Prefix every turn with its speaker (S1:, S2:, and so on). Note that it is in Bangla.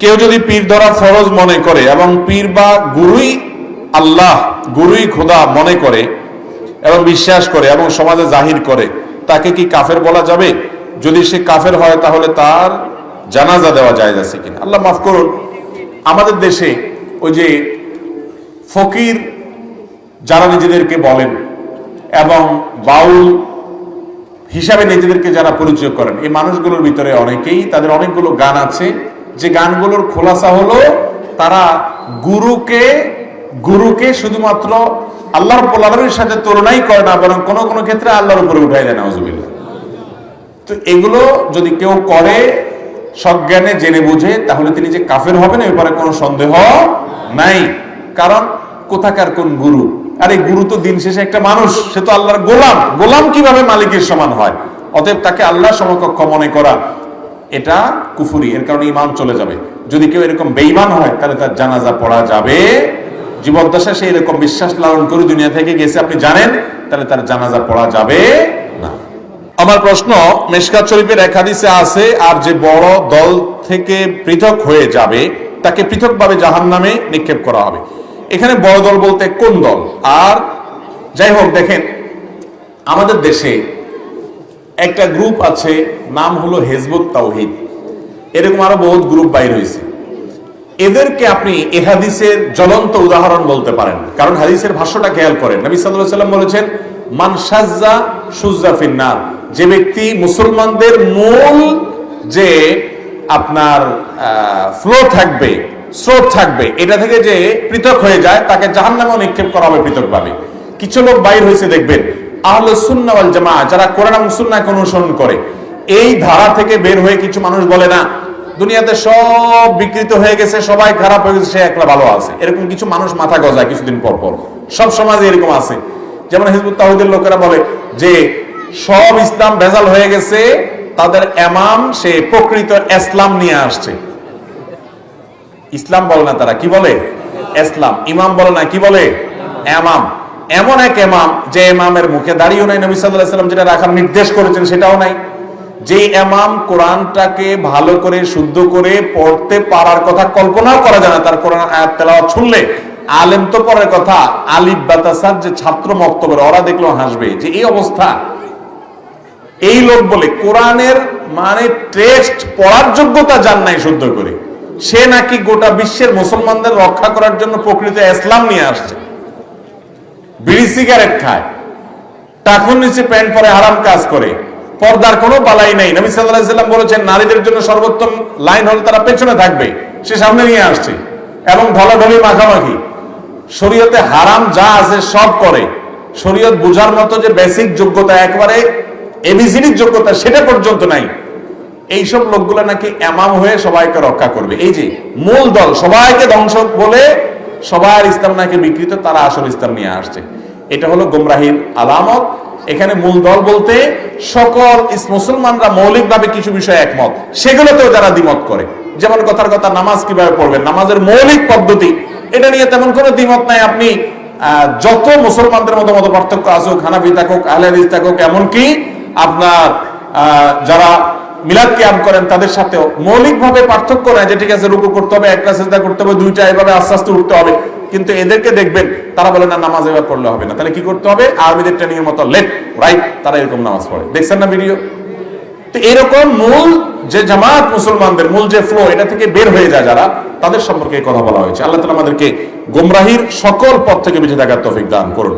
S1: কেউ যদি পীর ধরা ফরজ মনে করে এবং পীর বা গুরুই আল্লাহ, গুরুই খোদা মনে করে এবং বিশ্বাস করে এবং সমাজে জাহির করে, তাকে কি কাফের বলা যাবে? যদি সে কাফের হয় তাহলে তার জানাজা দেওয়া যায় যাচ্ছে কিনা? আল্লাহ মাফ করুন, আমাদের দেশে ওই যে ফকির যারা নিজেদেরকে বলেন এবং বাউল হিসাবে নিজেদেরকে যারা পরিচয় করেন, এই মানুষগুলোর ভিতরে অনেকেই, তাদের অনেকগুলো গান আছে। যে গানগুলোর খোলাসা হলো, তারা গুরুকে গুরুকে শুধুমাত্র আল্লাহর পোলারের সাথে তুলনাই করে না, বরং কোনো কোনো ক্ষেত্রে আল্লাহর উপরে উঠাই দেয় নাউজুবিল্লাহ। তো এগুলো যদি কেউ করে, সজ্ঞানে জেনে বুঝে, তাহলে তিনি যে কাফের হবেন, এ ব্যাপারে কোনো সন্দেহ নাই। কারণ কোথাকার কোন গুরু? আর গুরু তো দিন শেষে একটা মানুষ, সে তো আল্লাহর গোলাম। গোলাম কীভাবে মালিকের সমান হয়? অতএব তাকে আল্লাহ সমকক্ষ মনে করা। এটা কুফুরি, এর কারণে ইমান চলে যাবে। যদি কেউ এরকম বেইমান হয়, তাহলে তার জানাজা পড়া যাবে। জীবদ্দশা সে এরকম বিশ্বাস লালন করে দুনিয়া থেকে গেছে, আপনি জানেন, তাহলে তার জানাজা পড়া যাবে না। আমার প্রশ্ন, মেশকাত শরীফের এক হাদিসে আছে, আর যে বড় দল থেকে পৃথক হয়ে যাবে, তাকে পৃথকভাবে জাহান নামে নিক্ষেপ করা হবে। এখানে বড় দল বলতে কোন দল? আর যাই হোক, দেখেন, আমাদের দেশে একটা গ্রুপ আছে, নাম হলো হেজবুত তাওহিদ। এরকম আরও বহুত গ্রুপ বাইর হয়েছে। এদেরকে আপনি এ হাদিসের জ্বলন্ত উদাহরণ বলতে পারেন। কারণ হাদিসের ভাষ্যটা খেয়াল করেন। নবী সাল্লাল্লাহু সাল্লাম বলেছেন, মান সাজ্জা সুজ্জা ফিন্নার। যে ব্যক্তি মুসলমানদের মূল যে আপনার ফ্লো থাকবে, স্রোত থাকবে, এটা থেকে যে পৃথক হয়ে যায়, তাকে জাহান্নামেও নিক্ষেপ করা হবে পৃথকভাবে। কিছু লোক বাইর হয়েছে দেখবেন আহলে সুন্নাহ ওয়াল জামা যারা কোরআন এবং সুন্নাহকে অনুসরণ করে, এই ধারা থেকে বের হয়ে কিছু মানুষ বলে না, দুনিয়াতে সব বিকৃত হয়ে গেছে, সবাই খারাপ হয়ে গেছে, সে একলা ভালো আছে। এরকম কিছু মানুষ মাথা গজায় কিছুদিন পর পর। সব সমাজে এরকম আছে। যেমন হিজবুত তাহিদের লোকেরা বলে যে, সব ইসলাম ভেজাল হয়ে গেছে, তাদের এমাম সে প্রকৃত ইসলাম নিয়ে আসছে। ইসলাম বলে না তারা, কি বলে? ইসলাম ইমাম বলে না, কি বলে? এমাম। এমন এক এমাম যে এমামের মুখে দাঁড়িয়েও নাই, নবী সাল্লাম যেটা রাখার নির্দেশ করেছেন সেটাও নাই। যে এমাম কোরআনটাকে ভালো করে, শুদ্ধ করে পড়তে পারার কথা কল্পনাও করা যায় না, তার কোরআন আয়াত তেলাওয়াত শুনলে। আলেম তো পরের কথা, আলিফ বাতাসার যে ছাত্র মক্তবের, ওরা দেখলেও হাসবে যে এই অবস্থা। এই লোক বলে, কোরআনের মানে টেক্সট পড়ার যোগ্যতা জান নাই শুদ্ধ করে। সে নাকি গোটা বিশ্বের মুসলমানদের রক্ষা করার জন্য প্রকৃত ইসলাম নিয়ে আসছে। বিড়ি সিগারেট খায়। টাকুর নিচে প্যান্ট পরে আরাম কাজ করে। পর্দার কোনো বালাই নেই। নবী সাল্লাহ বলেছেন, নারীদের জন্য সর্বোত্তম লাইন হলে তারা পেছনে থাকবে। সে সামনে নিয়ে আসছে এবং ঢলাঢলি মাখামাখি। শরীয়তে হারাম যা আছে সব করে। শরীয়ত বুঝার মতো যে বেসিক যোগ্যতা একবারে এবিসিডির যোগ্যতা সেটা পর্যন্ত নাই। এইসব লোকগুলো নাকি এমাম হয়ে সবাইকে রক্ষা করবে। এই যে মূল দল, সবাইকে ধ্বংস বলে সবার ইসলাম নাকি বিকৃত, তারা আসল ইসলাম নিয়ে আসছে। এটা হলো গোমরাহির আলামত। এখানে মূল দল বলতে সকল মুসলমানরা মৌলিকভাবে কিছু বিষয়ে একমত। সেগুলোতেও যারা দ্বিমত করে, যেমন কথার কথা নামাজ কীভাবে পড়বেন, নামাজের মৌলিক পদ্ধতি, এটা নিয়ে তেমন কোনো দ্বিমত নাই। আপনি যত মুসলমানদের মতো মতো পার্থক্য আসুক, হানাফি থাকুক, আহলে থাকুক, এমনকি আপনার যারা মিলাদ কিয়াম করেন, তাদের সাথেও। মৌলিকভাবে পার্থক্য নাই যে, ঠিক আছে, রুকু করতে হবে, একটা চেষ্টা করতে হবে, দুইটা, এভাবে আস্তে আস্তে উঠতে হবে। কিন্তু এদেরকে দেখবেন, তারা বলে, না, নামাজ এবার পড়লে হবে না। তাহলে কি করতে হবে? আরবিদের ট্রেনিং এর মতো লেট রাইট তারা এরকম নামাজ পড়ে। দেখছেন না ভিডিও তো এরকম মূল যে জামাত মুসলমানদের, মূল যে ফ্লো এটা থেকে বের হয়ে যায় যারা, তাদের সম্পর্কে কথা বলা হয়েছে। আল্লাহ তালা আমাদেরকে গোমরাহির সকল পথ থেকে বেঁচে থাকার তৌফিক দান করুন।